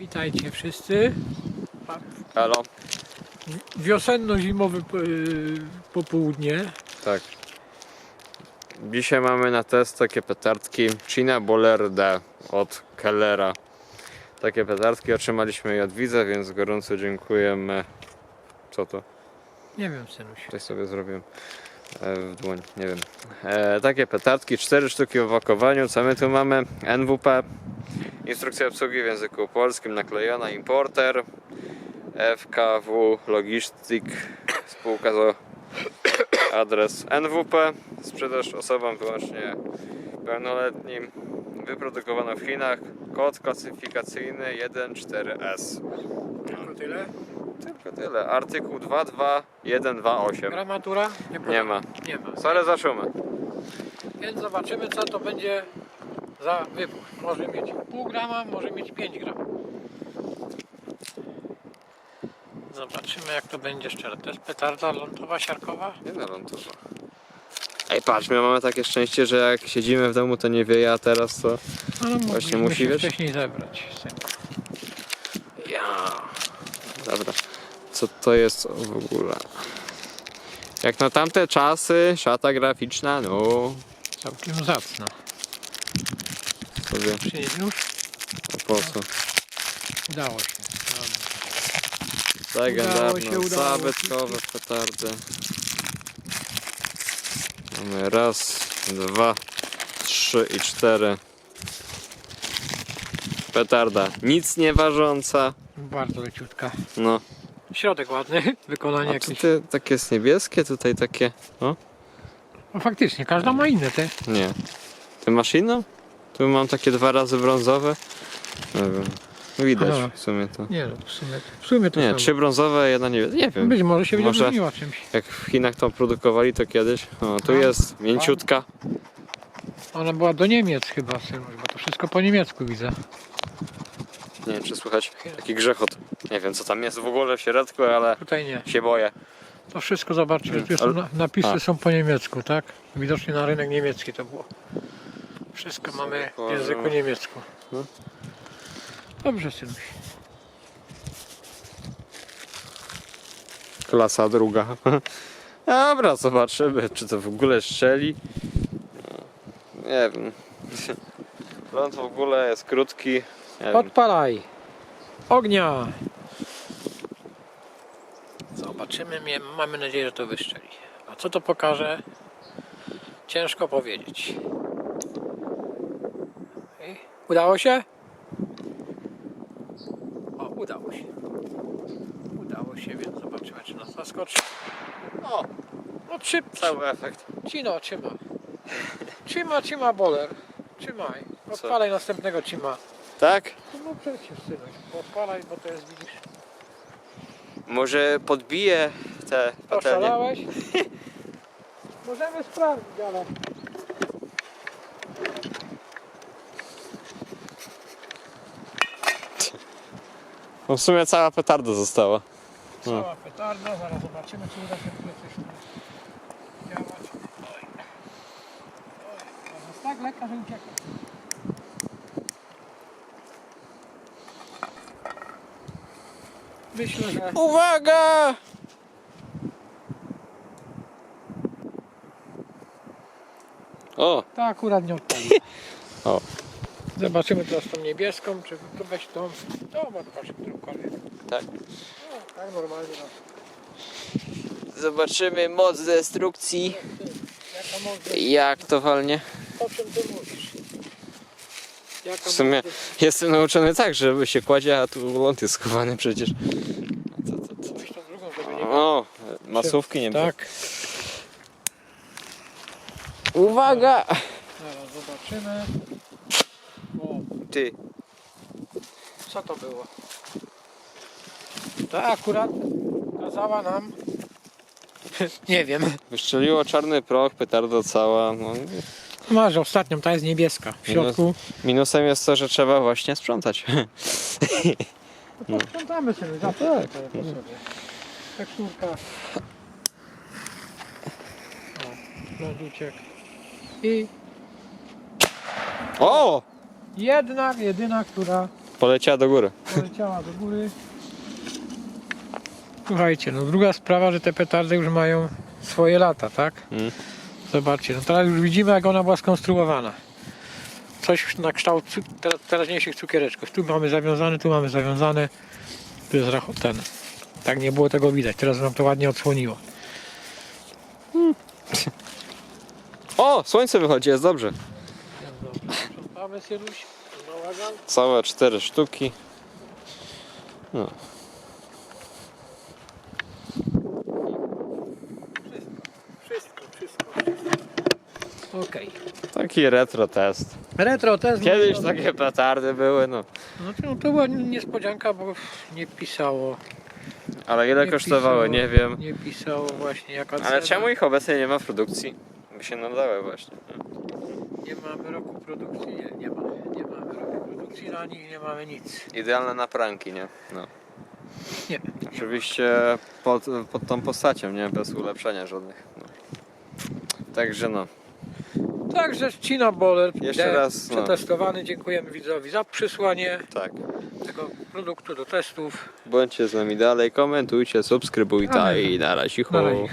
Witajcie wszyscy. Halo? Wiosenno-zimowe y, popołudnie. Tak. Dzisiaj mamy na test takie petardki China Boler D od Kellera. Takie petardki otrzymaliśmy je od widza, więc gorąco dziękujemy. Co to? Nie wiem, synuś. Coś sobie zrobiłem e, w dłoń, nie wiem. E, takie petardki, 4 sztuki w opakowaniu. Co my tu mamy? NWP. Instrukcja obsługi w języku polskim naklejona. Importer. FKW Logistic. Spółka za adres NWP. Sprzedaż osobom wyłącznie pełnoletnim. Wyprodukowano w Chinach. Kod klasyfikacyjny 14S. Tylko tyle. Tylko tyle. Artykuł 22128. Gramatura? Nie ma. Nie ma. Sorry za szumy. Więc zobaczymy, co to będzie za wybuch. Może mieć pół grama, może mieć 5 gram. Zobaczymy, jak to będzie szczerze. To jest petarda lądowa, siarkowa? Nie na lądowa. Ej, patrz, my mamy takie szczęście, że jak siedzimy w domu, to nie wieje, a teraz to... Ale Właśnie musi się wiesz? wcześniej zebrać. Ja. Dobra. Co to jest w ogóle? Jak na tamte czasy, szata graficzna, no... Całkiem zacna. Sobie, Przynieś nóż? a po co? Udało się. Dobra. Legendarne, się, udało. zabytkowe petardy. Mamy raz, dwa, trzy i cztery. Petarda nic nie ważąca. Bardzo leciutka. No. Środek ładny, wykonanie A jakieś. tutaj takie jest niebieskie, tutaj takie. O, No faktycznie, każda ma inne te. nie. Ty masz inną? Tu mam takie dwa razy brązowe. Nie wiem. Widać Aha. w sumie to. Nie no, w sumie, w sumie to Nie, samo. trzy brązowe, jedna niebieskie. Nie wiem. Być może się będzie Może- różniła czymś. Jak w Chinach to produkowali to kiedyś. O, tu jest mięciutka. Ona była do Niemiec chyba, bo to wszystko po niemiecku widzę. Nie wiem, czy słychać taki grzechot. Nie wiem, co tam jest w ogóle w środku, ale Tutaj nie. się boję. To wszystko zobaczcie, tu są Ale- na, napisy a. są po niemiecku, tak? Widocznie na rynek niemiecki to było. Wszystko mamy w języku niemiecku. Dobrze, synuś. Klasa druga. Dobra, zobaczymy, czy to w ogóle strzeli. No, Nie wiem. Ląd w ogóle jest krótki. Nie wiem. Odpalaj! Ognia! Zobaczymy, mie- mamy nadzieję, że to wystrzeli. A co to pokaże? Ciężko powiedzieć. Udało się? O, udało się. Udało się, więc zobaczymy, czy nas zaskoczy. O! No trzy, Cały efekt. Cino, trzyma. Trzyma, trzyma boler. Trzymaj. Odpalaj następnego trzyma. Tak? No przecież synuś, odpalaj, bo to jest widzisz. Może podbije te patelnie. Oszalałeś? Możemy sprawdzić, ale... No w sumie cała petarda została. Cała petarda, zaraz zobaczymy, czy uda się tutaj coś działać. Oj. Oj, to jest tak lekka, że ucieka. Myślę, że Uwaga! O, to akurat nie odpali. O. Zobaczymy teraz tą niebieską, czy tu weź tą. No, bo patrz, którąkolwiek. tak. No, tak normalnie. No. Zobaczymy moc destrukcji. Jaka może, Jak to walnie? o czym ty mówisz? Jaka W sumie moc- jestem nauczony tak, żeby się kładzie, a tu ląd jest schowany przecież. Co, co, co? Weź tą drugą, żeby nie O, masówki nie było. Tak, Uwaga! zaraz zobaczymy. Ty, co to było? To akurat kazała nam. nie wiem. wyszczeliło czarny proch, petarda cała. No, Masz ostatnią, ta jest niebieska. W środku. minusem jest to, że trzeba właśnie sprzątać. No. Posprzątamy sobie, zawsze tak. sobie. Teksturka. O, ląduciek. I O! Jedna, jedyna, która Poleciała do góry. poleciała do góry. Słuchajcie, no druga sprawa, że te petardy już mają swoje lata, tak? Mm. Zobaczcie, no teraz już widzimy jak ona była skonstruowana. Coś na kształt cu- te- teraźniejszych cukiereczków. Tu mamy zawiązane, tu mamy zawiązane. Tu jest rach- ten. Tak nie było tego widać. Teraz nam to ładnie odsłoniło. O, słońce wychodzi, jest dobrze. Sprzątamy Syruś, bałagan. Całe cztery sztuki. No. Wszystko, wszystko, wszystko. Okej. Taki retro test. Retro test. Kiedyś no, takie petardy były, no. No to, no to była niespodzianka, bo nie pisało. Ale ile nie kosztowały, pisało- nie wiem. Nie pisało właśnie jaka Ale cena. czemu ich obecnie nie ma w produkcji? By się nadały właśnie. Nie ma wyroku produkcji, nie, nie ma. Nie ma wyroku produkcji, na nich nie mamy nic. Idealne na pranki, nie? No. Nie. Oczywiście pod, pod tą postacią, nie? Bez ulepszenia żadnych. No. Także no. Także Cina Boller Jeszcze D raz, no. przetestowany. Dziękujemy widzowi za przysłanie Tak. tego produktu do testów. Bądźcie z nami dalej, komentujcie, subskrybujcie i na razie. Na razie.